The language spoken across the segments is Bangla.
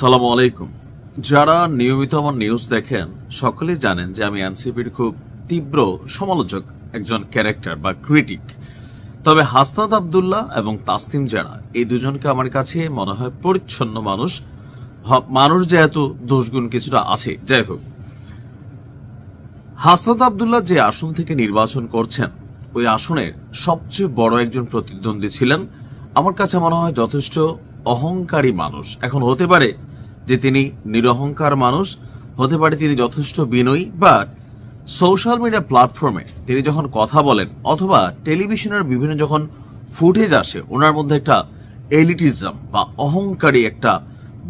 সালাম আলাইকুম। যারা নিয়মিত আমার নিউজ দেখেন, সকলেই জানেন যে আমি এনসিপির খুব তীব্র সমালোচক একজন ক্যারেক্টার বা ক্রিটিক তবে হাসনাত আবদুল্লাহ এবং তাসতিম জানা এই দুজনকে আমার কাছে মনে হয় পরিচ্ছন্ন মানুষ। মানুষ যেহেতু দোষগুণ কিছুটা আছে, যাই হোক। হাসনাত আবদুল্লাহ যে আসন থেকে নির্বাচন করছেন, ওই আসনের সবচেয়ে বড় একজন প্রতিদ্বন্দ্বী ছিলেন। আমার কাছে মনে হয় যথেষ্ট অহংকারী মানুষ। এখন হতে পারে যে তিনি নিরহংকার মানুষ, হতে পারে তিনি যথেষ্ট বিনয়ী বা সোশ্যাল মিডিয়া প্ল্যাটফর্মে তিনি যখন কথা বলেন, অথবা টেলিভিশনের বিভিন্ন যখন ফুটেজ আসে, ওনার মধ্যে একটা এলিটিজম বা অহংকারী একটা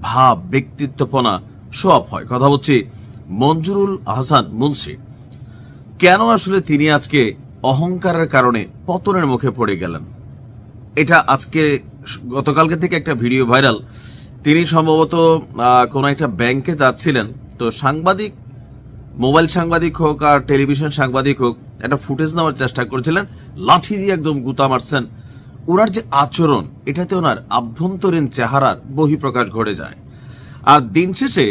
ভাব, ব্যক্তিত্বপনা শো অফ হয়। কথা বলছি মঞ্জুরুল আহসান মুন্সি। কেন আসলে তিনি আজকে অহংকারের কারণে পতনের মুখে পড়ে গেলেন? এটা আজকে গতকালকে থেকে একটা ভিডিও ভাইরাল। তিনি সম্ভবত কোনো একটা ব্যাংকে যাচ্ছিলেন। তো সাংবাদিক, মোবাইল সাংবাদিক হোক আর টেলিভিশন সাংবাদিক হোক, একটা ফুটেজ নেওয়ার চেষ্টা করেছিলেন। লাঠি দিয়ে একদম গুতা মারছেন। ওনার যে আচরণ, এটাতে ওনার আভ্যন্তরীণ চেহারার বহিঃপ্রকাশ ঘটে যায়। আর দিন শেষে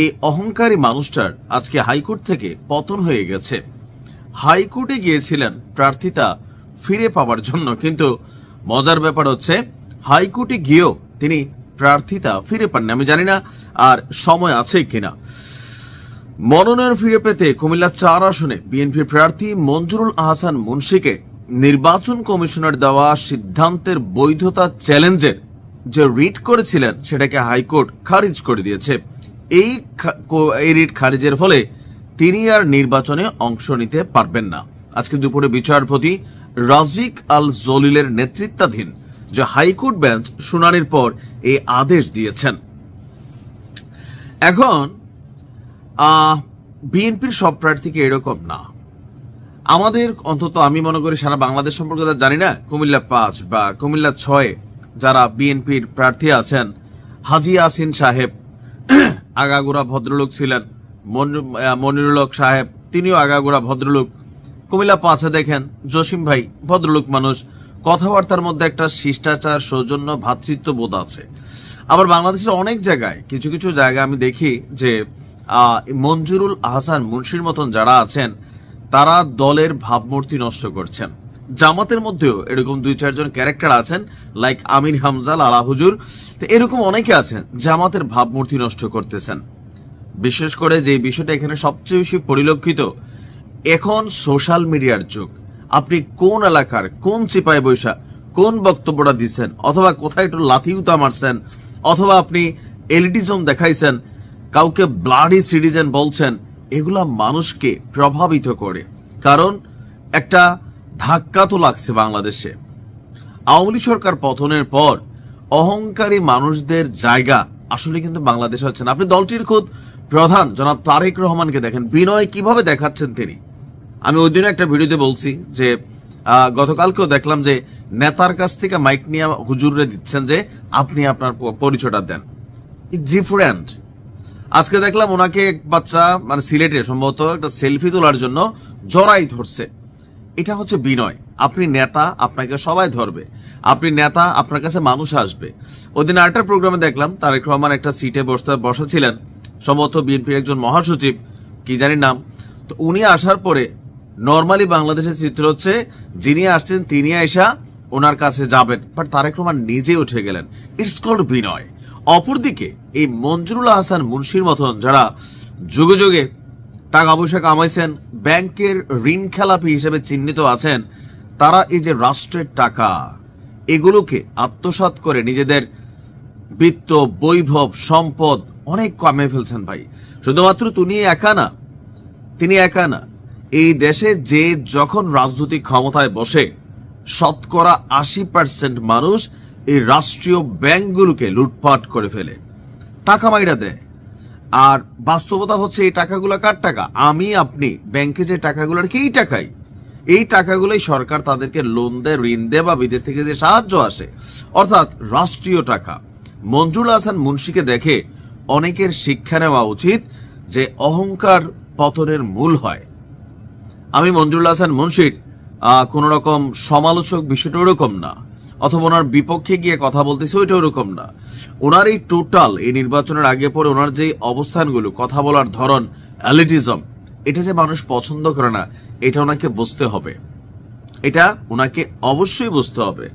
এই অহংকারী মানুষটার আজকে হাইকোর্ট থেকে পতন হয়ে গেছে। হাইকোর্টে গিয়েছিলেন প্রার্থিতা ফিরে পাওয়ার জন্য। কিন্তু মজার ব্যাপার হচ্ছে হাইকোর্টে গিয়েও তিনি প্রার্থিতা ফিরে পাননি। আমি জানি না আর সময় আছে কিনা। মনোনয়ন ফিরে পেতে কুমিল্লা চার আসনে বিএনপি প্রার্থী মঞ্জুরুল আহসান মুন্সিকে নির্বাচন কমিশনের দেওয়া সিদ্ধান্তের বৈধতা চ্যালেঞ্জের যে রিট করেছিলেন, সেটাকে হাইকোর্ট খারিজ করে দিয়েছে। এই এই রিট খারিজের ফলে তিনি আর নির্বাচনে অংশ নিতে পারবেন না। আজকে দুপুরে বিচারপতি রাজিক আল জলিলের নেতৃত্বাধীন যে হাইকোর্ট বেঞ্চ শুনানির পর এই আদেশ দিয়েছেন। এখন বিএনপির সব প্রার্থীকে এরকম না। আমাদের অন্তত আমি মনে করি সারা বাংলাদেশ সম্পর্কে জানি না কুমিল্লা পাঁচ বা কুমিল্লা ছয় যারা বিএনপির প্রার্থী আছেন হাজি আসিন সাহেব আগাগোড়া ভদ্রলোক ছিলেন মন- আহ, মনিরুল হক সাহেব তিনিও আগাগোড়া ভদ্রলোক। কুমিল্লা পাঁচে দেখেন জসিম ভাই ভদ্রলোক মানুষ। কথাবার্তার মধ্যে একটা শিষ্টাচার, সৌজন্য ভ্রাতৃত্ব বোধ আছে। আবার বাংলাদেশের অনেক জায়গায়, কিছু কিছু জায়গায় আমি দেখি যে মঞ্জুরুল আহসান মুন্সির মতন যারা আছেন, তারা দলের ভাবমূর্তি নষ্ট করছেন। জামাতের মধ্যেও এরকম দুই, চারজন ক্যারেক্টার আছেন লাইক আমির হামজাল, আলা হুজুর। তো এরকম অনেকে আছেন, জামাতের ভাবমূর্তি নষ্ট করতেছেন। বিশেষ করে যে বিষয়টা এখানে সবচেয়ে বেশি পরিলক্ষিত, এখন সোশ্যাল মিডিয়ার যুগ। আপনি কোন এলাকার, কোন চিপায় বৈশা, কোন বক্তব্যটা দিচ্ছেন? অথবা কোথায় একটু লাথি উতা মারছেন? অথবা আপনি এলিটিজম দেখাইছেন, কাউকে ব্লাডি সিটিজেন বলছেন, এগুলা মানুষকে প্রভাবিত করে। কারণ একটা ধাক্কা তো লাগছে বাংলাদেশে। আওয়ামী সরকার পতনের পর অহংকারী মানুষদের জায়গা আসলে কিন্তু বাংলাদেশে হচ্ছে না। আপনি দলটির খোদ প্রধান জনাব তারেক রহমানকে দেখেন, বিনয় কীভাবে দেখাচ্ছেন তিনি? আমি ওই দিনও একটা ভিডিওতে বলছি যে গতকালকেও দেখলাম যে নেতার কাছ থেকে মাইক নিয়ে হুজুরে দিচ্ছেন যে আপনি আপনার পরিচয়টা দেন। ডিফারেন্ট আজকে দেখলাম ওনাকে এক বাচ্চা মানে সিলেটে সম্ভবত একটা সেলফি তোলার জন্য জড়াই ধরছে। এটা হচ্ছে বিনয়। আপনি নেতা, আপনাকে সবাই ধরবে। আপনি নেতা, আপনার কাছে মানুষ আসবে। ওদিন আরেকটা প্রোগ্রামে দেখলাম, তারেক রহমান একটা সিটে বসতে বসা ছিলেন সম্ভবত বিএনপির একজন মহাসচিব, কি জানি নাম। তো উনি আসার পরে নর্মালি বাংলাদেশের চিত্র হচ্ছে, যিনি আসছেন তিনি আইসা ওনার কাছে যাবেন। বাট তারেক রহমান নিজে উঠে গেলেন। ইটস কল্ড বিনয়। অপরদিকে এই মঞ্জুরুল আহসান মুন্সির মতন যারা যুগে যুগে টাকা পয়সা কামাইছেন, ব্যাংকের ঋণ খেলাপি হিসেবে চিহ্নিত আছেন, তারা এই যে রাষ্ট্রের টাকা, এগুলোকে আত্মসাৎ করে নিজেদের বৃত্ত, বৈভব, সম্পদ অনেক কমে ফেলছেন ভাই। শুধুমাত্র তিনি একা না, তিনি একা না। এই দেশে যে যখন রাজনৈতিক ক্ষমতায় বসে, শতকরা আশি পার্সেন্ট মানুষ এই রাষ্ট্রীয় ব্যাংকগুলোকে লুটপাট করে ফেলে, টাকা মাইরা দেয়। আর বাস্তবতা হচ্ছে এই টাকাগুলো কার টাকা? আমি, আপনি, ব্যাংকে যে টাকাগুলো রাখি, এই টাকাই। এই টাকাগুলোই সরকার তাদেরকে লোন দেয়, ঋণ দেয় বা বিদেশ থেকে যে সাহায্য আসে। অর্থাৎ রাষ্ট্রীয় টাকা। মঞ্জুর হাসান মুন্সিকে দেখে অনেকের শিক্ষা নেওয়া উচিত যে অহংকার পতনের মূল হয়। আমি মঞ্জুরুল হাসান মুন্সির কোন রকম সমালোচক বিষয়টা ওরকম না। অথবা ওনার বিপক্ষে গিয়ে কথা বলতেছে, ওইটা ওরকম না। ওনার এই টোটাল এই নির্বাচনের আগে পরে ওনার যে অবস্থানগুলো, কথা বলার ধরন অ্যালিটিজম এটা যে মানুষ পছন্দ করে না, এটা ওনাকে বুঝতে হবে। এটা ওনাকে অবশ্যই বুঝতে হবে।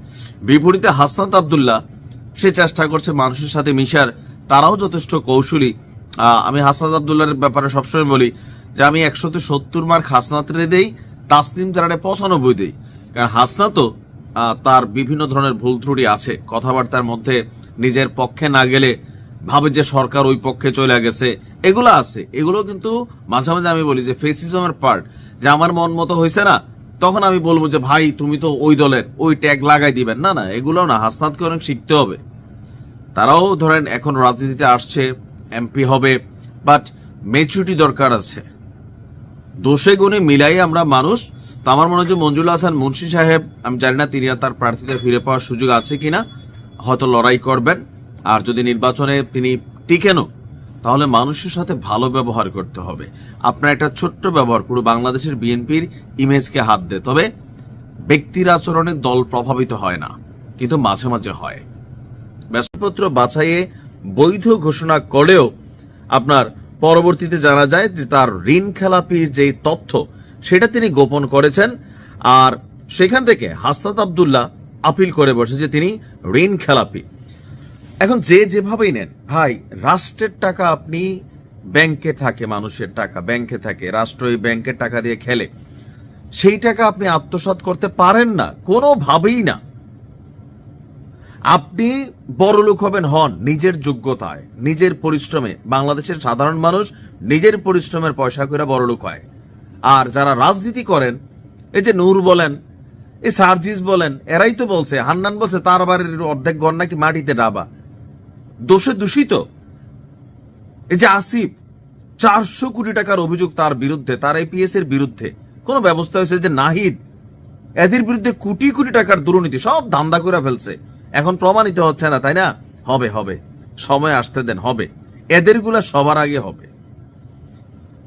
বিপরীতে হাসনাত আবদুল্লাহ, সে চেষ্টা করছে মানুষের সাথে মিশার, তারাও যথেষ্ট কৌশলী। আমি হাসনাত আবদুল্লার ব্যাপারে সবসময় বলি যে আমি একশোতে সত্তর মার্ক হাসনাতরে দেই, তাসনিম তারারে পঁচানব্বই দেই। কারণ হাসনাতও তার বিভিন্ন ধরনের ভুল ত্রুটি আছে। কথাবার্তার মধ্যে নিজের পক্ষে না গেলে ভাবে যে সরকার ওই পক্ষে চলে গেছে, এগুলো আছে। এগুলো কিন্তু মাঝে মাঝে আমি বলি যে ফেসিজমের পার্ট যে আমার মন মতো হয়েছে না, তখন আমি বলব যে, ভাই, তুমি তো ওই দলের, ওই ট্যাগ লাগাই দিবেন। না না, এগুলো না, হাসনাতকে অনেক শিখতে হবে। তারাও ধরেন এখন রাজনীতিতে আসছে, এমপি হবে বাট মেচুরিটি দরকার আছে। দোষে গুণে মিলাই আমরা মানুষ। তো আমার মনে যে মঞ্জুল হাসান, মুন্সি সাহেব, আমি জানি না তিনি তার প্রার্থীদের ফিরে পাওয়ার সুযোগ আছে কিনা, হয়তো লড়াই করবেন। আর যদি নির্বাচনে তিনি টিকেনও তাহলে মানুষের সাথে ভালো ব্যবহার করতে হবে। আপনার একটা ছোট্ট ব্যবহার, পুরো বাংলাদেশের বিএনপির ইমেজকে হাত দেয়। তবে ব্যক্তির আচরণে দল প্রভাবিত হয় না, কিন্তু মাঝে মাঝে হয়। ব্যাসপত্র বাছাইয়ে বৈধ ঘোষণা করেও আপনার পরবর্তীতে জানা যায় যে তার ঋণ খেলাপির যে তথ্য, সেটা তিনি গোপন করেছেন। আর সেখান থেকে হাস্তাত আবদুল্লাহ আপিল করে বসে যে তিনি ঋণ খেলাপি। এখন যে যেভাবেই নেন, ভাই, রাষ্ট্রের টাকা আপনি ব্যাংকে থাকে, মানুষের টাকা, ব্যাংকে থাকে, রাষ্ট্র এই ব্যাংকের টাকা দিয়ে খেলে। সেই টাকা আপনি আত্মসাৎ করতে পারেন না, কোনোভাবেই না। আপনি বড় লোক হবেন হন নিজের যোগ্যতায়, নিজের পরিশ্রমে। বাংলাদেশের সাধারণ মানুষ নিজের পরিশ্রমের পয়সা করে বড় লোক হয়। আর যারা রাজনীতি করেন, এই যে নূর বলেন, এই সার্জিস বলেন, এরাই তো বলছে, হান্নান বলছে, তার বাড়ির অর্ধেক ঘর নাকি মাটিতে ডাবা। দোষে দূষিত? এই যে আসিফ, চারশো কোটি টাকার অভিযোগ তার বিরুদ্ধে, তার এপিএস এর বিরুদ্ধে। কোন ব্যবস্থা হয়েছে যে নাহিদ, এদের বিরুদ্ধে কোটি কোটি টাকার দুর্নীতি, সব ধান্দা করে ফেলছে। এখন প্রমাণিত হচ্ছে না, তাই না? হবে হবে। সময় আসতে দেন, হবে। এদেরগুলা সবার আগে হবে।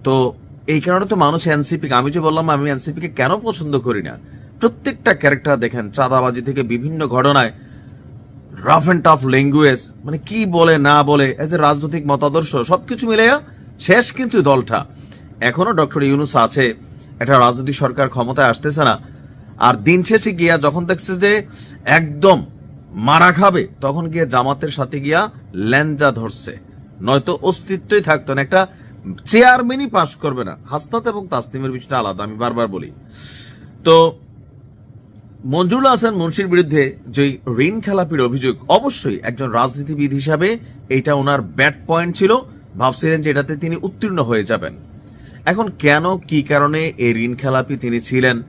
তো এই কারণে তো মানুষ এনসিপি আমি যে বললাম, আমি এনসিপি কে কেন পছন্দ করি না? প্রত্যেকটা ক্যারেক্টার দেখেন, চাঁদাবাজি থেকে বিভিন্ন ঘটনায় রাফ অ্যান্ড টাফ ল্যাঙ্গুয়েজ মানে কি বলে, না বলে এজ এ রাজনৈতিক মতাদর্শ, সবকিছু মিলে শেষ কিন্তু দলটা। এখনও ডক্টর ইউনুস আছে এটা রাজনৈতিক সরকার ক্ষমতায় আসতেছে না। আর দিন শেষে গিয়া যখন দেখছে যে একদম মারা খাবে, তখন গিয়ে জামাতের সাথে গিয়া ল্যাঞ্জা ধরছে। নয়তো অস্তিত্বই থাকতো না, একটা চেয়ারম্যানই পাশ করবে না। হাসনাত এবং তাসনিমের বিষয়টা আলাদা, আমি বারবার বলি। তো, মঞ্জুরুল হাসান মুন্সির বিরুদ্ধে যে ঋণ খেলাপির অভিযোগ, অবশ্যই একজন রাজনীতিবিদ হিসাবে এটা ওনার ব্যাড পয়েন্ট ছিল। ভাবছিলেন যে এটাতে তিনি উত্তীর্ণ হয়ে যাবেন। এখন কেন, কি কারণে এই ঋণ খেলাপি তিনি ছিলেন?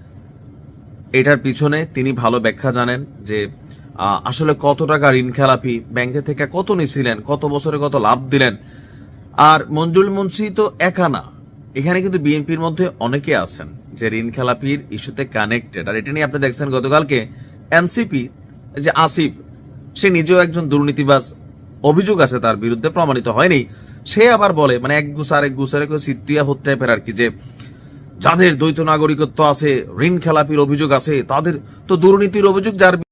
এটার পিছনে তিনি ভালো ব্যাখ্যা জানেন যে আসলে কত টাকা ঋণ খেলাপি? ব্যাংকে থেকে কত নিছিলেন? কত বছরে কত লাভ দিলেন? আর মঞ্জুল মুন্সি তো একা না। এখানে কিন্তু বিএনপির মধ্যে অনেকে আছেন যে ঋণ খেলাপির ইস্যুতে কানেক্টেড। আর এটা নিয়ে আপনি দেখছেন গতকালকে এনসিপি যে আসিফ, সে নিজেও একজন দুর্নীতিবাজ। অভিযোগ আছে তার বিরুদ্ধে, প্রমাণিত হয়নি। সে আবার বলে মানে এক গুছ আরেক গুছারে কেউ সিদ্দিয়া হত টাইপের আর কি যে যাদের দ্বৈত নাগরিকত্ব আছে, ঋণ খেলাপির অভিযোগ আছে, তাদের তো দুর্নীতির অভিযোগ, যার